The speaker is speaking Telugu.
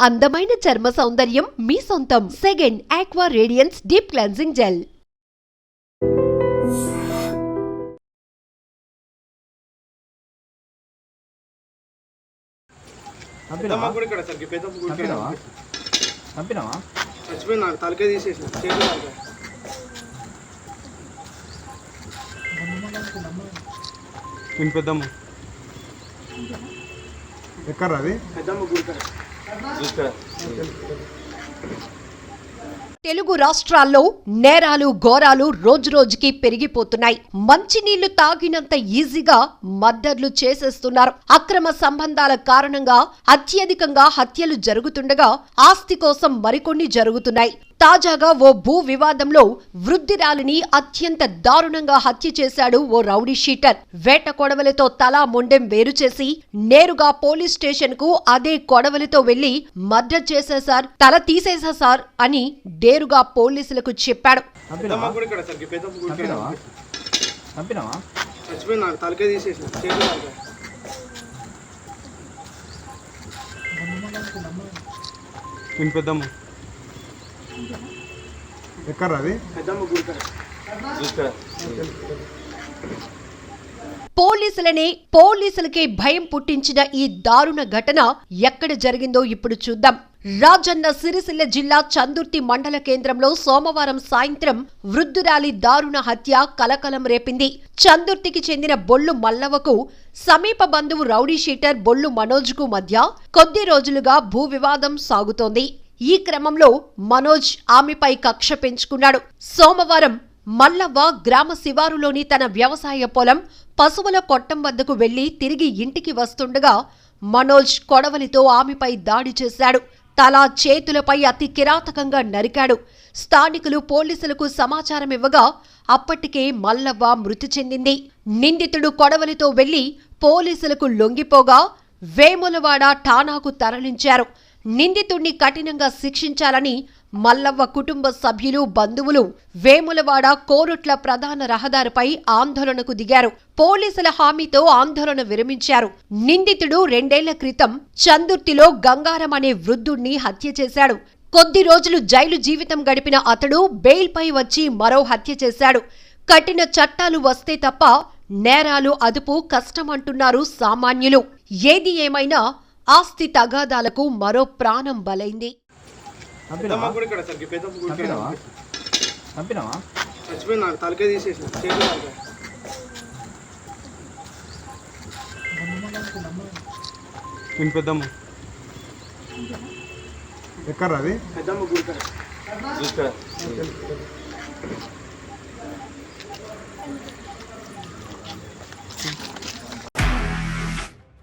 అందమైన చర్మ సౌందర్యం మీ సొంతం. Second aqua radiance deep cleansing gel Peddamma Gudi ఇక్కడ సార్ పెద్దమ్మ గుడి ఇక్కడ చంపినావా చంపినావా చచ్చిపోయింది నాకు తలకే తీసేసిన చేతి తలకాయ. నేను పెద్దమ్మ. ఎక్కడ అది? పెద్దమ్మ గుడి ఇక్కడ తెలుగు రాష్ట్రాల్లో నేరాలు ఘోరాలు రోజురోజుకి పెరిగిపోతున్నాయి. మంచినీళ్ళు తాగినంత ఈజీగా మద్దర్లు చేసేస్తున్నారు. అక్రమ సంబంధాల కారణంగా అత్యధికంగా హత్యలు జరుగుతుండగా ఆస్తి కోసం మరికొన్ని జరుగుతున్నాయి. తాజాగా ఓ భూ వివాదంలో వృద్ధిరాలిని అత్యంత దారుణంగా హత్య చేశాడు ఓ రౌడీ షీటర్. వేట కొడవలితో తల మొండెం వేరు చేసి నేరుగా పోలీస్ స్టేషన్కు అదే కొడవలితో వెళ్ళి మర్డర్ చేశా సార్ తల తీసేసా సార్ అని డేరుగా పోలీసులకు చెప్పాడు. ఎక్కడ అది? పోలీసులనే పోలీసులకే భయం పుట్టించిన ఈ దారుణ ఘటన ఎక్కడ జరిగిందో ఇప్పుడు చూద్దాం. రాజన్న సిరిసిల్ల జిల్లా చందుర్తి మండల కేంద్రంలో సోమవారం సాయంత్రం వృద్ధురాలి దారుణ హత్య కలకలం రేపింది. చందుర్తికి చెందిన బొల్లు మల్లవకు సమీప బంధువు రౌడీ షీటర్ బొల్లు మనోజ్కు మధ్య కొద్ది రోజులుగా భూ వివాదం సాగుతోంది. ఈ క్రమంలో మనోజ్ ఆమెపై కక్ష పెంచుకున్నాడు. సోమవారం మల్లవ్వ గ్రామ శివారులోని తన వ్యవసాయ పొలం పశువుల కొట్టం వద్దకు వెళ్ళి తిరిగి ఇంటికి వస్తుండగా మనోజ్ కొడవలితో ఆమెపై దాడి చేశాడు. తల చేతులపై అతి కిరాతకంగా నరికాడు. స్థానికులు పోలీసులకు సమాచారం ఇవ్వగా అప్పటికే మల్లవ్వ మృతి చెందింది. నిందితుడు కొడవలితో వెళ్ళి పోలీసులకు లొంగిపోగా వేములవాడ ఠానాకు తరలించారు. నిందితుణ్ణి కఠినంగా శిక్షించాలని మల్లవ్వ కుటుంబ సభ్యులు బంధువులు వేములవాడ కోరుట్ల ప్రధాన రహదారిపై ఆందోళనకు దిగారు. పోలీసుల హామీతో ఆందోళన విరమించారు. నిందితుడు రెండేళ్ళ క్రితం చందుర్తిలో గంగారం అనే వృద్ధుణ్ణి హత్య చేశాడు. కొద్ది రోజులు జైలు జీవితం గడిపిన అతడు బెయిల్పై వచ్చి మరో హత్య చేశాడు. కఠిన చట్టాలు వస్తే తప్ప నేరాలు అదుపు కష్టమంటున్నారు సామాన్యులు. ఏది ఏమైనా ఆస్తి తగాదాలకు మరో ప్రాణం బలైంది. పెద్దమ్మ చంపినావా? గుడి ఇక్కడ